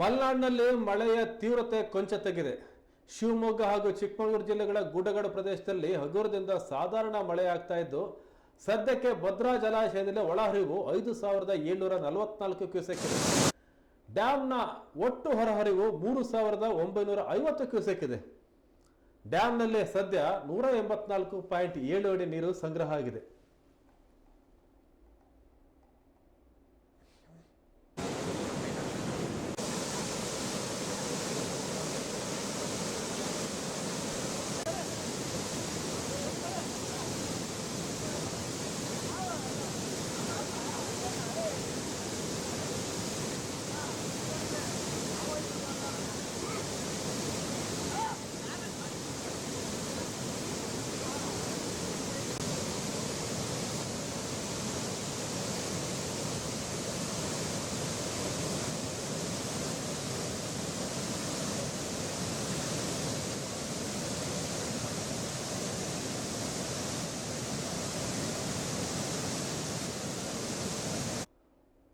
ಮಲೆನಾಡಿನಲ್ಲಿ ಮಳೆಯ ತೀವ್ರತೆ ಕೊಂಚ ತೆಗಿದೆ ಶಿವಮೊಗ್ಗ ಹಾಗೂ ಚಿಕ್ಕಮಗಳೂರು ಜಿಲ್ಲೆಗಳ ಗುಡ್ಡಗಾಡು ಪ್ರದೇಶದಲ್ಲಿ ಹಗುರದಿಂದ ಸಾಧಾರಣ ಮಳೆ ಆಗ್ತಾ ಇದ್ದು, ಸದ್ಯಕ್ಕೆ ಭದ್ರಾ ಜಲಾಶಯದಲ್ಲಿ ಒಳಹರಿವು ಐದು ಸಾವಿರದ ಏಳ್ನೂರ ನಲವತ್ನಾಲ್ಕು ಕ್ಯೂಸೆಕ್ ಇದೆ. ಡ್ಯಾಮ್ನ ಒಟ್ಟು ಹೊರಹರಿವು ಮೂರು ಸಾವಿರದ ಒಂಬೈನೂರ ಐವತ್ತು ಕ್ಯೂಸೆಕ್ ಇದೆ. ಡ್ಯಾಮ್ನಲ್ಲಿ ಸದ್ಯ ನೂರ ಎಂಬತ್ನಾಲ್ಕು ಪಾಯಿಂಟ್ ಏಳು ಅಡಿ ನೀರು ಸಂಗ್ರಹ ಆಗಿದೆ.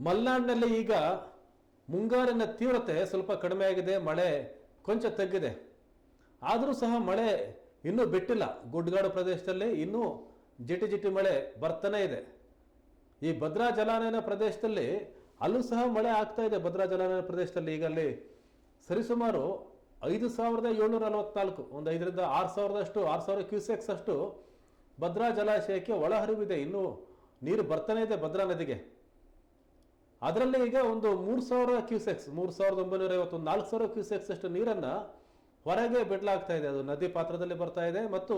ಮಲೆನಾಡಿನಲ್ಲಿ ಈಗ ಮುಂಗಾರಿನ ತೀವ್ರತೆ ಸ್ವಲ್ಪ ಕಡಿಮೆ ಆಗಿದೆ, ಮಳೆ ಕೊಂಚ ತಗ್ಗಿದೆ. ಆದರೂ ಸಹ ಮಳೆ ಇನ್ನೂ ಬಿಟ್ಟಿಲ್ಲ. ಗುಡ್ಡಗಾಡು ಪ್ರದೇಶದಲ್ಲಿ ಇನ್ನೂ ಜಿಟಿ ಜಿಟಿ ಮಳೆ ಬರ್ತಾನೆ ಇದೆ. ಈ ಭದ್ರಾ ಜಲಾನಯನ ಪ್ರದೇಶದಲ್ಲಿ ಅಲ್ಲೂ ಸಹ ಮಳೆ ಆಗ್ತಾ ಇದೆ. ಭದ್ರಾ ಜಲಾನಯನ ಪ್ರದೇಶದಲ್ಲಿ ಈಗ ಅಲ್ಲಿ ಸರಿಸುಮಾರು ಐದು ಸಾವಿರದ ಏಳ್ನೂರ ನಲವತ್ನಾಲ್ಕು, ಒಂದು ಐದರಿಂದ ಆರು ಸಾವಿರದಷ್ಟು, ಆರು ಸಾವಿರ ಕ್ಯೂಸೆಕ್ಸ್ ಅಷ್ಟು ಭದ್ರಾ ಜಲಾಶಯಕ್ಕೆ ಒಳಹರಿವಿದೆ. ಇನ್ನೂ ನೀರು ಬರ್ತಾನೆ ಇದೆ ಭದ್ರಾ ನದಿಗೆ. ಅದರಲ್ಲಿ ಈಗ ಒಂದು ಮೂರು ಸಾವಿರ ಕ್ಯೂಸೆಕ್ಸ್, ಮೂರು ಸಾವಿರದ ಒಂಬೈನೂರ ಐವತ್ತು ನಾಲ್ಕು ಸಾವಿರ ಕ್ಯೂಸೆಕ್ಸ್ ಅಷ್ಟು ನೀರನ್ನು ಹೊರಗೆ ಬಿಡಲಾಗ್ತಾ ಇದೆ. ಅದು ನದಿ ಪಾತ್ರದಲ್ಲಿ ಬರ್ತಾ ಇದೆ ಮತ್ತು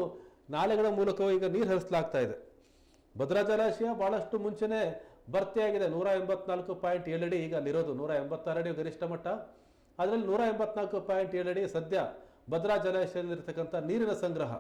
ನಾಲೆಗಳ ಮೂಲಕವೂ ಈಗ ನೀರು ಹರಿಸಲಾಗ್ತಾ ಇದೆ. ಭದ್ರಾ ಜಲಾಶಯ ಬಹಳಷ್ಟು ಮುಂಚೆನೆ ಭರ್ತಿಯಾಗಿದೆ. ನೂರ ಎಂಬತ್ನಾಲ್ಕು ಪಾಯಿಂಟ್ ಏಳು ಅಡಿ ಈಗ ಅಲ್ಲಿರೋದು. ನೂರ ಎಂಬತ್ತಾರು ಅಡಿ ಗರಿಷ್ಠ ಮಟ್ಟ. ಅದರಲ್ಲಿ ನೂರ ಎಂಬತ್ನಾಲ್ಕು ಪಾಯಿಂಟ್ ಏಳು ಅಡಿ ಸದ್ಯ ಭದ್ರಾ ಜಲಾಶಯದಲ್ಲಿರ್ತಕ್ಕಂಥ ನೀರಿನ ಸಂಗ್ರಹ.